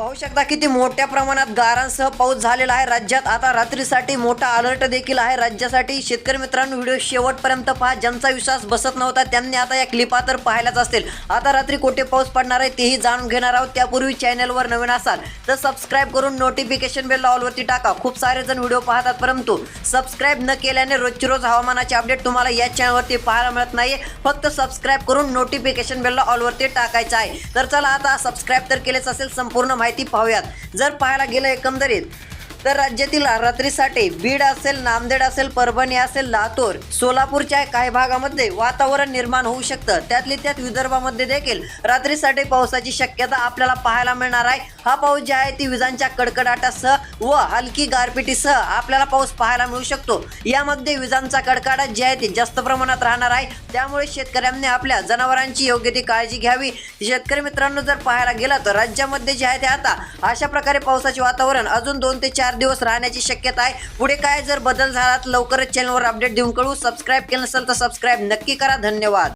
पाहू शकता किती मोठ्या प्रमाणात गारांसह पाऊस झालेला आहे. राज्यात आता रात्रीसाठी मोठा अलर्ट देखील आहे. राज्यासाठी शेतकरी मित्रांनो व्हिडिओ शेवटपर्यंत पहा. ज्यांचा विश्वास बसत नव्हता त्यांनी आता या क्लिपा तर पाहायलाच असतील. आता रात्री कोठे पाऊस पडणार आहे तेही जाणून घेणार आहोत. त्यापूर्वी चॅनलवर नवीन असाल तर सबस्क्राईब करून नोटिफिकेशन बेल ऑलवरती टाका. खूप सारे जण व्हिडिओ पाहतात परंतु सबस्क्राईब न केल्याने रोजची रोज हवामानाचे अपडेट तुम्हाला या चॅनलवरती पाहायला मिळत नाही फक्त सबस्क्राईब करून नोटिफिकेशन बेलला ऑलवरती टाकायचं आहे. तर चला आता सबस्क्राईब तर केलेच असेल संपूर्ण माहिती पाहूयात. जर पाहायला गेलं एकंदरीत तर राज्यातील रात्रीसाठी बीड असेल नांदेड असेल परभणी असेल लातूर सोलापूरच्या काही भागामध्ये वातावरण निर्माण होऊ शकतं. त्यातली त्यात विदर्भामध्ये देखील रात्रीसाठी पावसाची शक्यता आपल्याला पाहायला मिळणार आहे. हा पाऊस जे आहे ती विजांच्या कडकडाटासह व हलकी गारपिटीसह आपल्याला पाऊस पाहायला मिळू शकतो. यामध्ये विजांचा कडकडाट जे आहे ते जास्त प्रमाणात राहणार आहे. त्यामुळे शेतकऱ्यांनी आपल्या जनावरांची योग्य ती काळजी घ्यावी. शेतकरी मित्रांनो जर पाहायला गेलं तर राज्यामध्ये जे आहे ते आता अशा प्रकारे पावसाचे वातावरण अजून दोन ते चार दिवस राहण्याची शक्यता आहे. पुढे काय जर बदल झाला तर लवकरच चॅनलवर अपडेट देऊन कळू सबस्क्राईब केलं नसेल तर सबस्क्राईब नक्की करा. धन्यवाद.